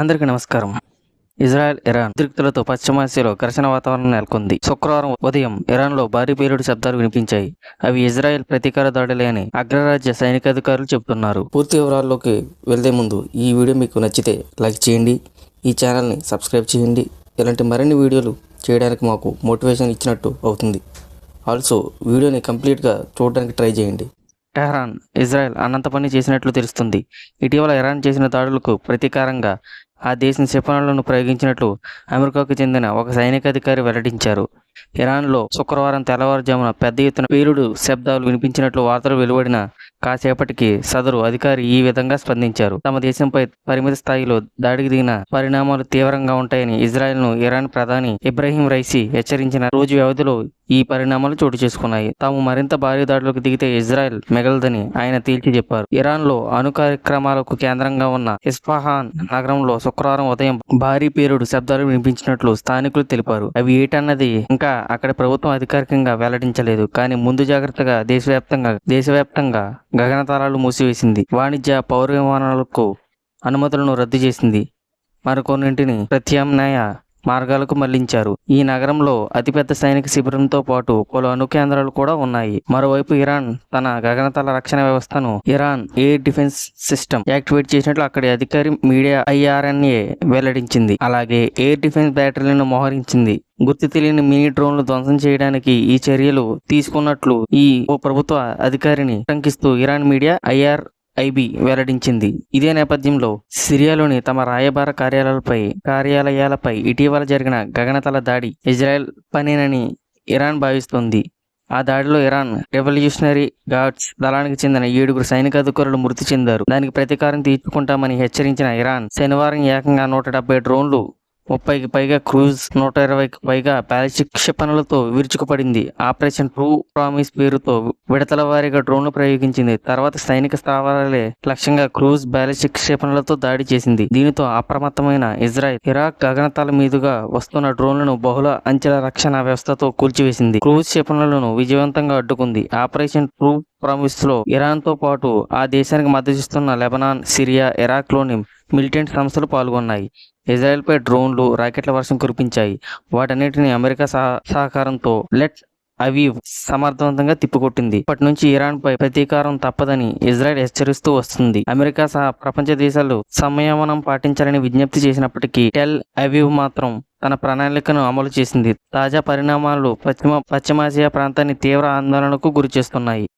అందరికీ నమస్కారం. Israel Iran ఉద్రిక్తులతో పశ్చిమాసియాలో ఘర్షణ వాతావరణం నెలకొంది. శుక్రవారం ఉదయం ఇరాన్లో భారీ పేలుడు శబ్దాలు వినిపించాయి. అవి ఇజ్రాయెల్ ప్రతీకార దాడులే అని అగ్రరాజ్య సైనికాధికారులు చెబుతున్నారు. పూర్తి వివరాల్లోకి వెళ్ళే ముందు ఈ వీడియో మీకు నచ్చితే లైక్ చేయండి. ఈ ఛానల్ని సబ్స్క్రైబ్ చేయండి. ఇలాంటి మరిన్ని వీడియోలు చేయడానికి మాకు మోటివేషన్ ఇచ్చినట్టు అవుతుంది. ఆల్సో వీడియోని కంప్లీట్గా చూడడానికి ట్రై చేయండి. టెహరాన్ ఇజ్రాయెల్ అనంత పని చేసినట్లు తెలుస్తుంది. ఇటీవల ఇరాన్ చేసిన దాడులకు ప్రతీకారంగా ఆ దేశం క్షిపణులను ప్రయోగించినట్లు అమెరికాకు చెందిన ఒక సైనికాధికారి వెల్లడించారు. ఇరాన్లో శుక్రవారం తెల్లవారుజామున పెద్ద ఎత్తున పేలుడు శబ్దాలు వినిపించినట్లు వార్తలు వెలువడిన కాసేపటికి సదరు అధికారి ఈ విధంగా స్పందించారు. తమ దేశంపై పరిమిత స్థాయిలో దాడికి దిగిన పరిణామాలు తీవ్రంగా ఉంటాయని ఇజ్రాయెల్ను ఇరాన్ ప్రధాని ఇబ్రాహీం రైసీ హెచ్చరించిన. రోజు వ్యవధిలో ఈ పరిణామాలు చోటు చేసుకున్నాయి. తాము మరింత భారీ దాడులకు దిగితే ఇజ్రాయెల్ మిగలదని ఆయన తేల్చి చెప్పారు. ఇరాన్లో అణు కార్యక్రమాలకు కేంద్రంగా ఉన్న ఇస్ఫహాన్ నగరంలో శుక్రవారం ఉదయం భారీ పేరుడు శబ్దాలు వినిపించినట్లు స్థానికులు తెలిపారు. అవి ఏటన్నది ఇంకా అక్కడ ప్రభుత్వం అధికారికంగా వెల్లడించలేదు. కానీ ముందు జాగ్రత్తగా దేశవ్యాప్తంగా దేశవ్యాప్తంగా గగనతారాలు మూసివేసింది. వాణిజ్య పౌర విమానాలకు అనుమతులను రద్దు చేసింది. మరికొన్నింటిని ప్రత్యామ్నాయ మార్గాలకు మళ్ళించారు. ఈ నగరంలో అతిపెద్ద సైనిక శిబిరంతో పాటు పలు అణు కేంద్రాలు కూడా ఉన్నాయి. మరోవైపు ఇరాన్ తన గగనతల రక్షణ వ్యవస్థను Iran air defence system activate చేసినట్లు అక్కడి అధికారి మీడియా ఐఆర్ఎన్ఏ వెల్లడించింది. అలాగే ఎయిర్ డిఫెన్స్ బ్యాటరీలను మోహరించింది. గుర్తు తెలియని మినీ డ్రోన్లు ధ్వంసం చేయడానికి ఈ చర్యలు తీసుకున్నట్లు ఈ ఓ ప్రభుత్వ అధికారిని టంకిస్తూ ఇరాన్ మీడియా ఐఆర్ ఐబీ వెల్లడించింది. ఇదే నేపథ్యంలో సిరియాలోని తమ రాయబార కార్యాలయాలపై కార్యాలయాలపై ఇటీవల జరిగిన గగనతల దాడి ఇజ్రాయెల్ పనేనని ఇరాన్ భావిస్తోంది. ఆ దాడిలో ఇరాన్ రెవల్యూషనరీ గార్డ్స్ దళానికి చెందిన ఏడుగురు సైనిక అధికారులు మృతి చెందారు. దానికి ప్రతీకారం తీర్చుకుంటామని హెచ్చరించిన ఇరాన్ శనివారం ఏకంగా నూట డెబ్బై డ్రోన్లు ముప్పైకి పైగా క్రూజ్ నూట ఇరవైకి పైగా బ్యాలిస్టిక్ క్షిపణులతో విరుచుకుపడింది. ఆపరేషన్ ట్రూ ప్రామిస్ పేరుతో విడతల వారీగా డ్రోన్లు ప్రయోగించింది. తర్వాత సైనిక స్థావరాలే లక్ష్యంగా క్రూజ్ బ్యాలిస్టిక్ క్షిపణులతో దాడి చేసింది. దీనితో అప్రమత్తమైన ఇజ్రాయెల్ ఇరాక్ గగనతల మీదుగా వస్తున్న డ్రోన్లను బహుళ అంచెల రక్షణ వ్యవస్థతో కూల్చివేసింది. క్రూజ్ క్షిపణులను విజయవంతంగా అడ్డుకుంది. ఆపరేషన్ ట్రూ ప్రామిస్లో ఇరాన్తో పాటు ఆ దేశానికి మద్దతిస్తున్న లెబనాన్ సిరియా ఇరాక్లోని మిలిటెంట్ సంస్థలు పాల్గొన్నాయి. ఇజ్రాయెల్పై డ్రోన్లు రాకెట్ల వర్షం కురిపించాయి. వాటన్నిటిని అమెరికా సహకారంతో లెట్ అవి సమర్థవంతంగా తిప్పికొట్టింది. ఇప్పటి నుంచి ఇరాన్ పై ప్రతీకారం తప్పదని ఇజ్రాయెల్ హెచ్చరిస్తూ వస్తుంది. అమెరికా సహా ప్రపంచ దేశాలు సంయమనం పాటించాలని విజ్ఞప్తి చేసినప్పటికీ టెల్ అవీవ్ మాత్రం తన ప్రణాళికను అమలు చేసింది. తాజా పరిణామాలు పశ్చిమ పశ్చిమాసియా ప్రాంతాన్ని తీవ్ర ఆందోళనకు గురిచేస్తున్నాయి.